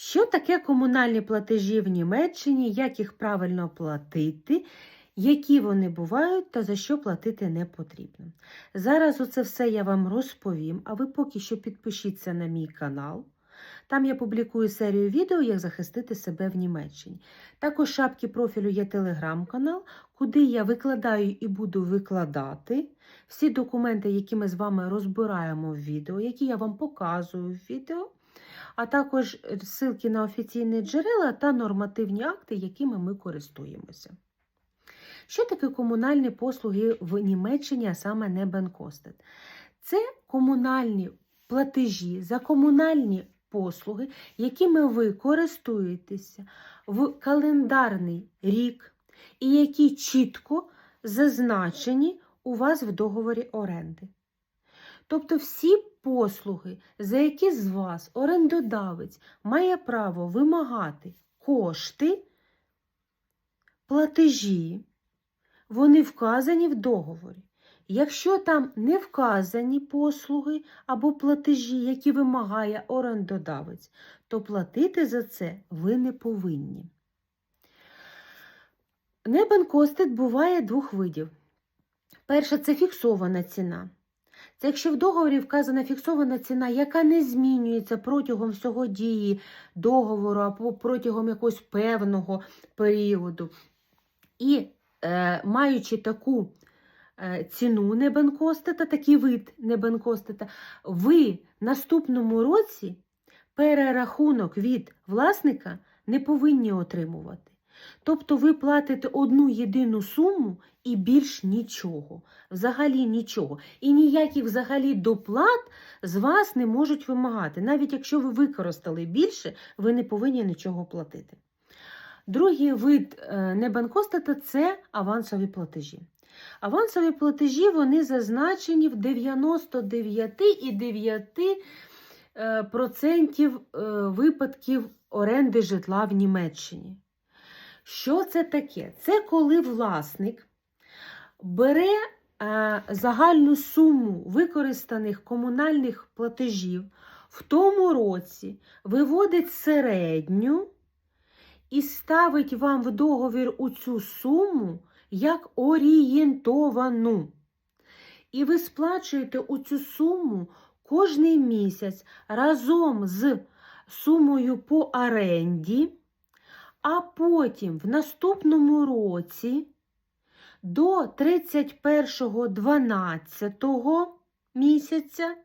Що таке комунальні платежі в Німеччині, як їх правильно платити, які вони бувають та за що платити не потрібно? Зараз оце все я вам розповім, а ви поки що підпишіться на мій канал. Там я публікую серію відео, як захистити себе в Німеччині. Також в шапці профілю є телеграм-канал, куди я викладаю і буду викладати всі документи, які ми з вами розбираємо в відео, які я вам показую в відео, а також ссылки на офіційні джерела та нормативні акти, якими ми користуємося. Що таке комунальні послуги в Німеччині, а саме Небенкостет? Це комунальні платежі за комунальні послуги, якими ви користуєтеся в календарний рік, і які чітко зазначені у вас в договорі оренди. Тобто всі послуги, за які з вас орендодавець має право вимагати кошти, платежі, вони вказані в договорі. Якщо там не вказані послуги або платежі, які вимагає орендодавець, то платити за це ви не повинні. Небанкостит буває двох видів. Перша це фіксована ціна. Це якщо в договорі вказана фіксована ціна, яка не змінюється протягом всього дії договору або протягом якогось певного періоду. І е, маючи таку е, ціну небанкостета, такий вид небанкостета, ви наступному році перерахунок від власника не повинні отримувати. Тобто ви платите одну єдину суму і більш нічого, взагалі нічого. І ніяких взагалі доплат з вас не можуть вимагати. Навіть якщо ви використали більше, ви не повинні нічого платити. Другий вид е, небанкостата це авансові платежі. Авансові платежі вони зазначені в 99,9% е, випадків оренди житла в Німеччині. Що це таке? Це коли власник бере е, загальну суму використаних комунальних платежів в тому році, виводить середню і ставить вам в договір у цю суму як орієнтовану. І ви сплачуєте у цю суму кожний місяць разом з сумою по оренді, а потім в наступному році до 31.12 місяця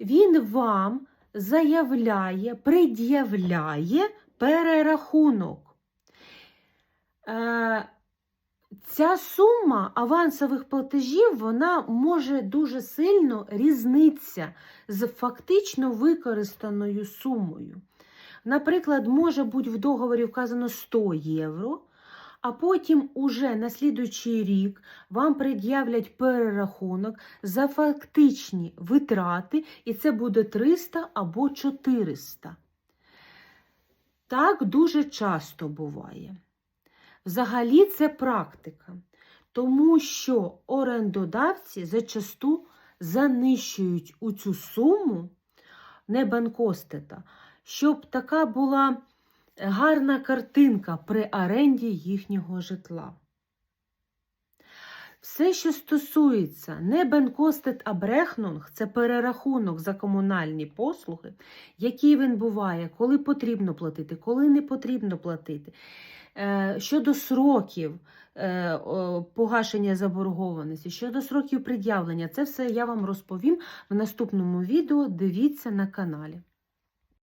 він вам заявляє, пред'являє перерахунок. Е, Ця сума авансових платежів вона може дуже сильно різнитися з фактично використаною сумою. Наприклад, може бути в договорі вказано 100 євро, а потім уже на слідуючий рік вам пред'являть перерахунок за фактичні витрати, і це буде 300 або 400. Так дуже часто буває. Взагалі це практика, тому що орендодавці зачасту занищують у цю суму не банкостета, щоб така була гарна картинка при оренді їхнього житла. Все, що стосується не бенкостет, а це перерахунок за комунальні послуги, який він буває, коли потрібно платити, коли не потрібно платити. Е, Щодо сроків е, погашення заборгованості, щодо сроків пред'явлення, це все я вам розповім в наступному відео. Дивіться на каналі.